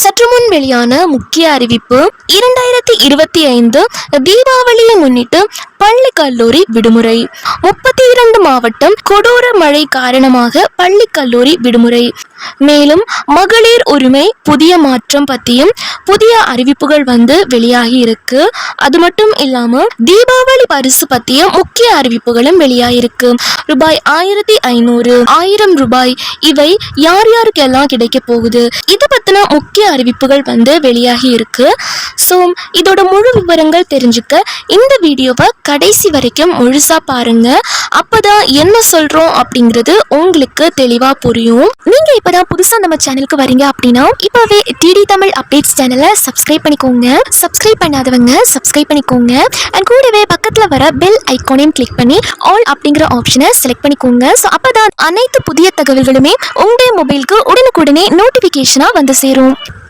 சற்று முன் வெளியான முக்கிய அறிவிப்பு இரண்டாயிரத்தி இருபத்தி ஐந்து தீபாவளியை முன்னிட்டு பள்ளி கல்லூரி விடுமுறை. முப்பத்தி இரண்டு மாவட்டம் கொடூர மழை காரணமாக பள்ளி கல்லூரி விடுமுறை. மேலும் மகளிர் உரிமை புதிய மாற்றம் பற்றியும் புதிய அறிவிப்புகள் வந்து வெளியாகி இருக்கு. அது மட்டும் இல்லாம தீபாவளி பரிசு பற்றிய முக்கிய அறிவிப்புகளும் வெளியாகிருக்கு ரூபாய் ஆயிரத்தி ஐநூறு ஆயிரம் ரூபாய் இவை யார் யாருக்கெல்லாம் கிடைக்க போகுது? இதை பத்தின முக்கிய அறிவிப்புகள் வந்து வெளியாகி இருக்கு. ஸோ இதோட முழு விவரங்கள் தெரிஞ்சுக்க இந்த வீடியோவை கடைசி வரைக்கும் முழுசாக பாருங்க. அப்பதான் என்ன சொல்கிறோம் அப்படிங்கிறது உங்களுக்கு தெளிவாக புரியும். நீங்கள் இப்போ தான் புதுசாக நம்ம சேனலுக்கு வரீங்க அப்படின்னா இப்போவே டிடி தமிழ் அப்டேட்ஸ் சேனலை சப்ஸ்கிரைப் பண்ணிக்கோங்க. சப்ஸ்கிரைப் பண்ணாதவங்க சப்ஸ்கிரைப் பண்ணிக்கோங்க. அண்ட் கூடவே பக்கத்தில் வர பெல் ஐக்கானையும் கிளிக் பண்ணி ஆல் அப்படிங்கிற ஆப்ஷனை செலக்ட் பண்ணிக்கோங்க. ஸோ அப்பதான் அனைத்து புதிய தகவல்களுமே உங்களுடைய மொபைலுக்கு உடனுக்குடனே நோட்டிஃபிகேஷனாக வந்து சேரும்.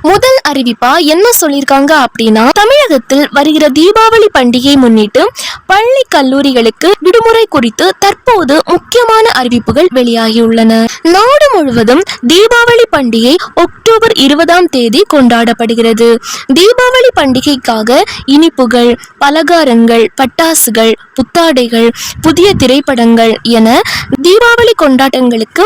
முதல் அறிவிப்பா என்ன சொல்லியிருக்காங்க அப்படின்னா தமிழகத்தில் வருகிற தீபாவளி பண்டிகை முன்னிட்டு பள்ளி கல்லூரிகளுக்கு விடுமுறை குறித்து தற்போது முக்கியமான அறிவிப்புகள் வெளியாகியுள்ளன. நாடு முழுவதும் தீபாவளி பண்டிகை அக்டோபர் இருபதாம் தேதி கொண்டாடப்படுகிறது. தீபாவளி பண்டிகைக்காக இனிப்புகள் பலகாரங்கள் பட்டாசுகள் புத்தாடைகள் புதிய திரைப்படங்கள் என தீபாவளி கொண்டாட்டங்களுக்கு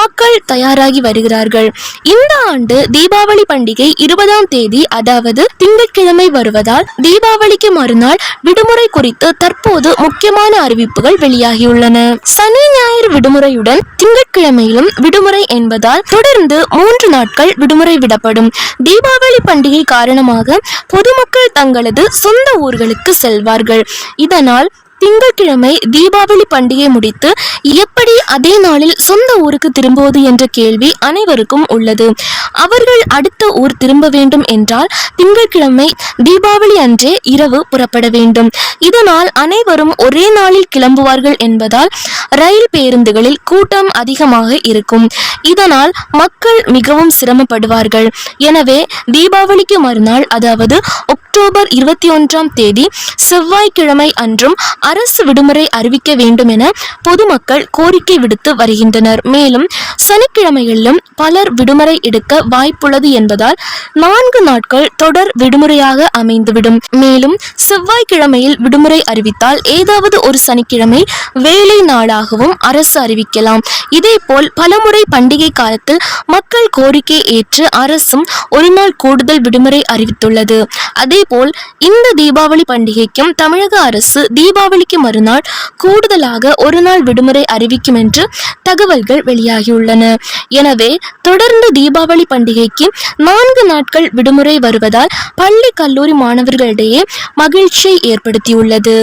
மக்கள் தயாராகி வருகிறார்கள். இந்த ஆண்டு தீபாவளி பண்டிகை இருபதாம் தேதி அதாவது திங்கட்கிழமை வருவதால் தீபாவளிக்கு மறுநாள் விடுமுறை குறித்து தற்போது முக்கியமான அறிவிப்புகள் வெளியாகியுள்ளன. சனி ஞாயிறு விடுமுறையுடன் திங்கட்கிழமையிலும் விடுமுறை என்பதால் தொடர்ந்து மூன்று நாட்கள் விடுமுறை விடப்படும். தீபாவளி பண்டிகை காரணமாக பொதுமக்கள் தங்களது சொந்த ஊர்களுக்கு செல்வார்கள். இதனால் திங்கட்கிழமை தீபாவளி பண்டிகை முடித்து எப்படி அதே நாளில் சொந்த ஊருக்கு திரும்புவது என்ற கேள்வி அனைவருக்கும் உள்ளது. அவர்கள் அடுத்த ஊர் திரும்ப வேண்டும் என்றால் திங்கட்கிழமை தீபாவளி அன்றே இரவு புறப்பட வேண்டும். இதனால் அனைவரும் ஒரே நாளில் கிளம்புவார்கள் என்பதால் ரயில் பேருந்துகளில் கூட்டம் அதிகமாக இருக்கும். இதனால் மக்கள் மிகவும் சிரமப்படுவார்கள். எனவே தீபாவளிக்கு மறுநாள் அதாவது அக்டோபர் இருபத்தி ஒன்றாம் தேதி செவ்வாய்க்கிழமை அன்றும் அரசு விடுமுறை அறிவிக்க வேண்டும் என பொதுமக்கள் கோரிக்கை விடுத்து வருகின்றனர். மேலும் சனிக்கிழமைகளிலும் பலர் விடுமுறை எடுக்க வாய்ப்புள்ளது என்பதால் நான்கு நாட்கள் தொடர் விடுமுறையாக அமைந்துவிடும். மேலும் செவ்வாய்க்கிழமையில் விடுமுறை அறிவித்தால் ஏதாவது ஒரு சனிக்கிழமை வேலை நாளாகவும் அரசு அறிவிக்கலாம். இதேபோல் பலமுறை பண்டிகை காலத்தில் மக்கள் கோரிக்கை ஏற்று அரசும் ஒரு நாள் கூடுதல் விடுமுறை அறிவித்துள்ளது. அதேபோல் இந்த தீபாவளி பண்டிகைக்கும் தமிழக அரசு தீபாவளிக்கு மறுநாள் கூடுதலாக ஒரு நாள் விடுமுறை அறிவிக்கும் என்று தகவல்கள் வெளியாகியுள்ளன. எனவே தொடர்ந்து தீபாவளி பண்டிகைக்கு நான்கு நாட்கள் விடுமுறை வருவதால் பள்ளி கல்லூரி மாணவர்களிடையே மகிழ்ச்சியை ஏற்படுத்தியுள்ளது.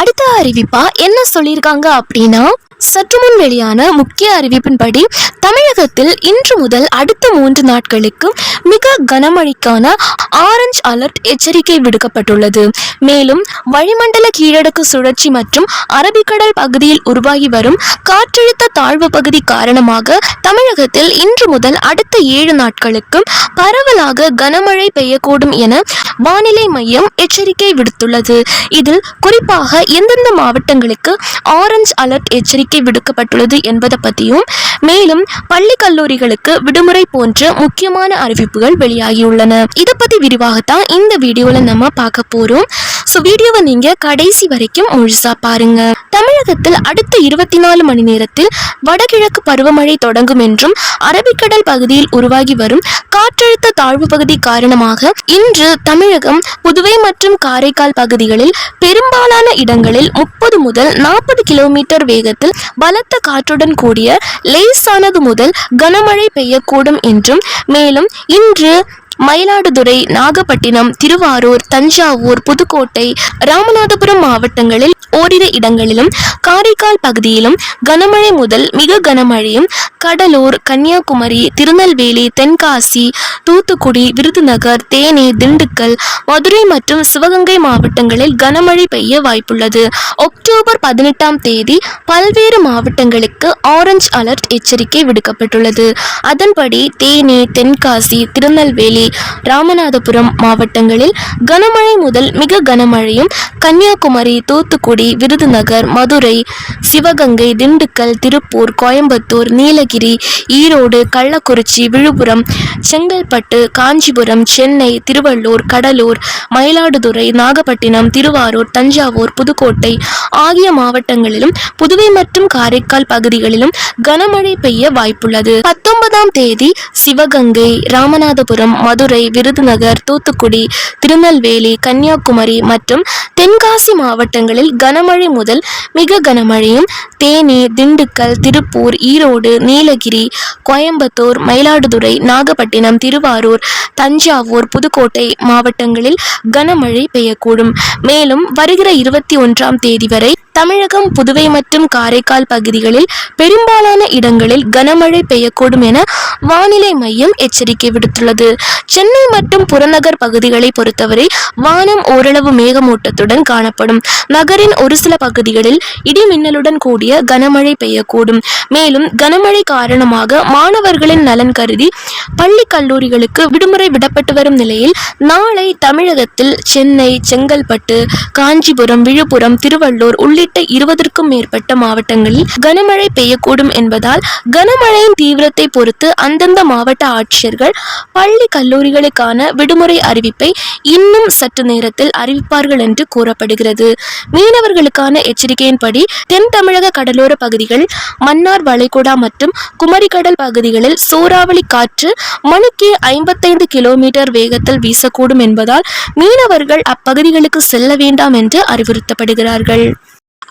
அடுத்த அறிவிப்பா என்ன சொல்லியிருக்காங்க அப்படின்னா சற்று முன் வெளியான முக்கிய அறிவிப்பின்படி தமிழகத்தில் இன்று முதல் அடுத்த மூன்று நாட்களுக்கு மிக கனமழைக்கான ஆரஞ்சு அலர்ட் எச்சரிக்கை விடுக்கப்பட்டுள்ளது. மேலும் வளிமண்டல கீழடுக்கு சுழற்சி மற்றும் அரபிக்கடல் பகுதியில் உருவாகி வரும் காற்றழுத்த தாழ்வு பகுதி காரணமாக தமிழகத்தில் இன்று முதல் அடுத்த ஏழு நாட்களுக்கு பரவலாக கனமழை பெய்யக்கூடும் என வானிலை மையம் எச்சரிக்கை விடுத்துள்ளது. இதில் குறிப்பாக எந்தெந்த மாவட்டங்களுக்கு ஆரஞ்சு அலர்ட் எச்சரிக்கை விடுக்கப்பட்டுள்ளது என்பதை பற்றியும் மேலும் பள்ளி கல்லூரிகளுக்கு விடுமுறை போன்ற முக்கியமான அறிவிப்புகள் வெளியாகியுள்ளன. இதை பற்றி விரிவாகத்தான் இந்த வீடியோவில் நம்ம பார்க்க போகிறோம் ஸோ வீடியோவை நீங்கள் கடைசி வரைக்கும் முழுசா பாருங்க. தமிழகத்தில் அடுத்த இருபத்தி நாலு மணி நேரத்தில் வடகிழக்கு பருவமழை தொடங்கும் என்றும் அரபிக்கடல் பகுதியில் உருவாகி வரும் காற்றழுத்த தாழ்வு பகுதி காரணமாக இன்று தமிழகம் புதுவை மற்றும் காரைக்கால் பகுதிகளில் பெரும்பாலான இடங்களில் முப்பது முதல் நாற்பது கிலோமீட்டர் வேகத்தில் பலத்த காற்றுடன் கூடிய லேசானது முதல் கனமழை பெய்யக்கூடும் என்றும் மேலும் இன்று மயிலாடுதுறை நாகப்பட்டினம் திருவாரூர் தஞ்சாவூர் புதுக்கோட்டை ராமநாதபுரம் மாவட்டங்களில் ஓரிரு இடங்களிலும் காரைக்கால் பகுதியிலும் கனமழை முதல் மிக கனமழையும் கடலூர் கன்னியாகுமரி திருநெல்வேலி தென்காசி தூத்துக்குடி விருதுநகர் தேனி திண்டுக்கல் மதுரை மற்றும் சிவகங்கை மாவட்டங்களில் கனமழை பெய்ய வாய்ப்புள்ளது. அக்டோபர் பதினெட்டாம் தேதி பல்வேறு மாவட்டங்களுக்கு ஆரஞ்சு அலர்ட் எச்சரிக்கை விடுக்கப்பட்டுள்ளது. அதன்படி தேனி தென்காசி திருநெல்வேலி ராமநாதபுரம் மாவட்டங்களில் கனமழை முதல் மிக கனமழையும் கன்னியாகுமரி தூத்துக்குடி விருதுநகர் மதுரை சிவகங்கை திண்டுக்கல் திருப்பூர் கோயம்புத்தூர் நீலகிரி ஈரோடு கள்ளக்குறிச்சி விழுப்புரம் செங்கல்பட்டு காஞ்சிபுரம் சென்னை திருவள்ளூர் கடலூர் மயிலாடுதுறை நாகப்பட்டினம் திருவாரூர் தஞ்சாவூர் புதுக்கோட்டை ஆகிய மாவட்டங்களிலும் புதுவை மற்றும் காரைக்கால் பகுதிகளிலும் கனமழை பெய்ய வாய்ப்புள்ளது. பத்தொன்பதாம் தேதி சிவகங்கை ராமநாதபுரம் மதுரை விருதுநகர் தூத்துக்குடி திருநெல்வேலி கன்னியாகுமரி மற்றும் தென்காசி மாவட்டங்களில் கனமழை முதல் மிக கனமழையும் தேனி திண்டுக்கல் திருப்பூர் ஈரோடு நீலகிரி கோயம்புத்தூர் மயிலாடுதுறை நாகப்பட்டினம் திருவாரூர் தஞ்சாவூர் புதுக்கோட்டை மாவட்டங்களில் கனமழை பெய்யக்கூடும். மேலும் வருகிற இருபத்தி ஒன்றாம் தேதி வரை தமிழகம் புதுவை மற்றும் காரைக்கால் பகுதிகளில் பெரும்பாலான இடங்களில் கனமழை பெய்யக்கூடும் என வானிலை மையம் எச்சரிக்கை விடுத்துள்ளது. சென்னை மற்றும் புறநகர் பகுதிகளை பொறுத்தவரை வானம் ஓரளவு மேகமூட்டத்துடன் காணப்படும். நகரின் ஒரு சில பகுதிகளில் இடி மின்னலுடன் கூடிய கனமழை பெய்யக்கூடும். மேலும் கனமழை காரணமாக மாணவர்களின் நலன் கருதி பள்ளி கல்லூரிகளுக்கு விடுமுறை விடப்பட்டு வரும் நிலையில் நாளை தமிழகத்தில் சென்னை செங்கல்பட்டு காஞ்சிபுரம் விழுப்புரம் திருவள்ளூர் உள்ளிட்ட இருபதற்கும் மேற்பட்ட மாவட்டங்களில் கனமழை பெய்யக்கூடும் என்பதால் கனமழையின் தீவிரத்தை பொறுத்து அந்தந்த மாவட்ட ஆட்சியர்கள் பள்ளி கல்லூரி கல்லூரிகளுக்கான விடுமுறை அறிவிப்பை இன்னும் சற்று நேரத்தில் அறிவிப்பார்கள் என்று கூறப்படுகிறது. மீனவர்களுக்கான எச்சரிக்கையின்படி தென் தமிழக கடலோர பகுதிகள் மன்னார் வளைகுடா மற்றும் குமரிக்கடல் பகுதிகளில் சூறாவளி காற்று மணிக்கு ஐம்பத்தைந்து கிலோமீட்டர் வேகத்தில் வீசக்கூடும் என்பதால் மீனவர்கள் அப்பகுதிகளுக்கு செல்ல வேண்டாம் என்று அறிவுறுத்தப்படுகிறார்கள்.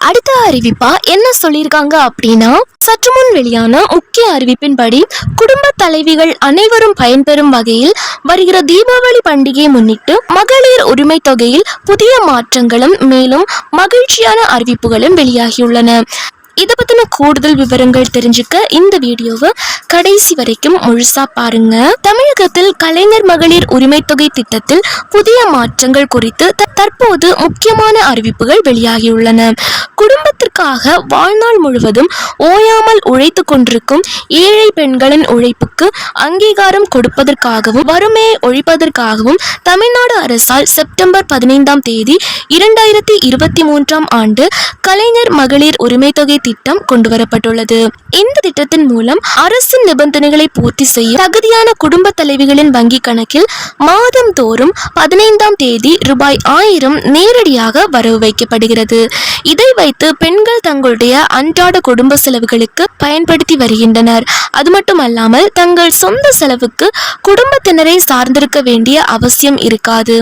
அடுத்த அறிவிப்பா என்ன சொல்லியிருக்காங்க அப்படின்னா சற்று முன் வெளியான முக்கிய அறிவிப்பின்படி குடும்ப தலைவிகள் அனைவரும் பயன்பெறும் வகையில் வருகிற தீபாவளி பண்டிகையை முன்னிட்டு மகளிர் உரிமை தொகையில் புதிய மாற்றங்களும் மேலும் மகிழ்ச்சியான அறிவிப்புகளும் வெளியாகியுள்ளன. இதை பத்தின கூடுதல் விவரங்கள் தெரிஞ்சுக்க இந்த வீடியோவை கடைசி வரைக்கும் முழுசா பாருங்க. தமிழகத்தில் கலைஞர் மகளிர் உரிமை தொகை திட்டத்தில் புதிய மாற்றங்கள் குறித்து த- தற்போது முக்கியமான அறிவிப்புகள் வெளியாகியுள்ளன. குடும்பத்திற்காக வாழ்நாள் முழுவதும் ஓயாமல் உழைத்து கொண்டிருக்கும் ஏழை பெண்களின் உழைப்புக்கு அங்கீகாரம் கொடுப்பதற்காகவும் வறுமையை ஒழிப்பதற்காகவும் தமிழ்நாடு அரசால் செப்டம்பர் பதினைந்தாம் தேதி இரண்டாயிரத்தி இருபத்தி மூன்றாம் ஆண்டு கலைஞர் மகளிர் உரிமை தொகை திட்டம் கொண்டுவரப்பட்டுள்ளது. இந்த திட்டத்தின் மூலம் அரசின் நிபந்தனைகளை பூர்த்தி செய்ய தகுதியான குடும்ப தலைவிகளின் வங்கி கணக்கில் மாதம் தோறும் பதினைந்தாம் தேதி ரூபாய் ஆயிரம் நேரடியாக வரவு வைக்கப்படுகிறது. இதை வைத்து பெண்கள் தங்களுடைய அன்றாட குடும்ப செலவுகளுக்கு பயன்படுத்தி வருகின்றனர். அது மட்டுமல்லாமல் தங்கள் சொந்த செலவுக்கு குடும்பத்தினரை சார்ந்திருக்க வேண்டிய அவசியம் இருக்காது.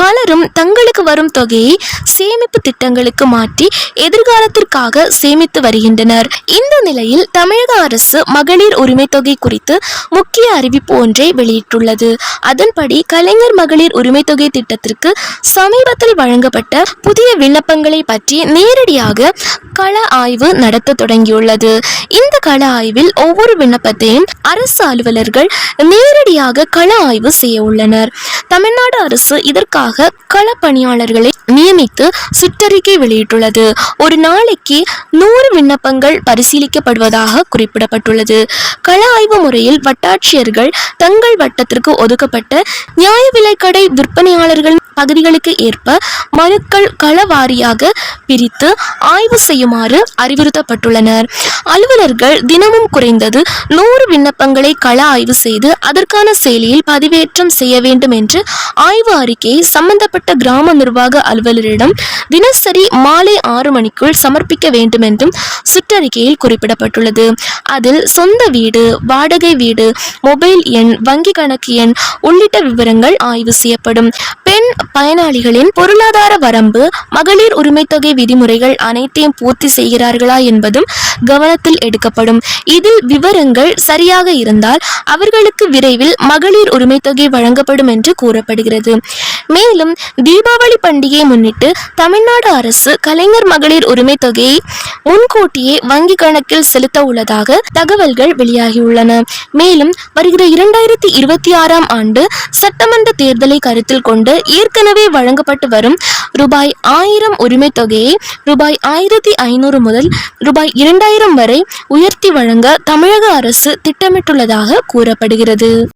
பலரும் தங்களுக்கு வரும் தொகையை சேமிப்பு திட்டங்களுக்கு மாற்றி எதிர்காலத்திற்காக சேமித்து வருகின்றனர். இந்த நிலையில் தமிழக அரசு மகளிர் உரிமை தொகை குறித்து முக்கிய அறிவிப்பு ஒன்றை வெளியிட்டுள்ளது. அதன்படி கலைஞர் மகளிர் உரிமை தொகை திட்டத்திற்கு சமீபத்தில் வழங்கப்பட்ட புதிய விண்ணப்பங்களை பற்றி நேரடியாக கள ஆய்வு நடத்த தொடங்கியுள்ளது. இந்த கள ஆய்வில் ஒவ்வொரு விண்ணப்பத்தையும் அரசு அலுவலர்கள் நேரடியாக கள ஆய்வு செய்ய உள்ளனர். தமிழ்நாடு அரசு இதற்காக கள பணியாளர்களை நியமித்து சுற்றறிக்கை வெளியிட்டுள்ளது. ஒரு நாளைக்கு நூறு விண்ணப்பங்கள் பரிசீலிக்கப்படுவதாக குறிப்பிடப்பட்டுள்ளது. கள ஆய்வு முறையில் வட்டாட்சியர்கள் தங்கள் வட்டத்திற்கு ஒதுக்கப்பட்ட நியாய விலைக்கடை விற்பனையாளர்கள் பகுதிகளுக்கு ஏற்ப மனுக்கள் களவாரியாக பிரித்து ஆய்வு செய்யுமாறு அறிவுறுத்தப்பட்டுள்ளனர். அலுவலர்கள் தினமும் குறைந்தது நூறு விண்ணப்பங்களை கள ஆய்வு செய்து அதற்கான செயலியில் பதிவேற்றம் செய்ய வேண்டும் என்று ஆய்வு அறிக்கையை சம்பந்தப்பட்ட கிராம நிர்வாக அலுவலரிடம் தினசரி மாலை ஆறு மணிக்குள் சமர்ப்பிக்க வேண்டும் என்றும் சுற்றறிக்கையில் குறிப்பிடப்பட்டுள்ளது. அதில் சொந்த வீடு வாடகை வீடு மொபைல் எண் வங்கி கணக்கு எண் உள்ளிட்ட விவரங்கள் ஆய்வு செய்யப்படும். பெண் பயனாளிகளின் பொருளாதார வரம்பு மகளிர் உரிமைத்தொகை விதிமுறைகள் அனைத்தையும் பூர்த்தி செய்கிறார்களா என்பதும் கவனத்தில் எடுக்கப்படும். இதில் விவரங்கள் சரியாக இருந்தால் அவர்களுக்கு விரைவில் மகளிர் உரிமைத்தொகை வழங்கப்படும் என்று கூறப்படுகிறது. மேலும் தீபாவளி பண்டிகையை முன்னிட்டு தமிழ்நாடு அரசு கலைஞர் மகளிர் உரிமைத் தொகையை முன்கூட்டியே வங்கி கணக்கில் செலுத்த உள்ளதாக தகவல்கள் வெளியாகியுள்ளன. மேலும் வருகிற இரண்டாயிரத்தி இருபத்தி ஆறாம் ஆண்டு சட்டமன்ற தேர்தலை கருத்தில் கொண்டு ஏற்கனவே வழங்கப்பட்டு வரும் ரூபாய் ஆயிரம் உரிமைத் தொகையை ரூபாய் ஆயிரத்தி ஐநூறு முதல் ரூபாய் இரண்டாயிரம் வரை உயர்த்தி வழங்க தமிழக அரசு திட்டமிட்டுள்ளதாக கூறப்படுகிறது.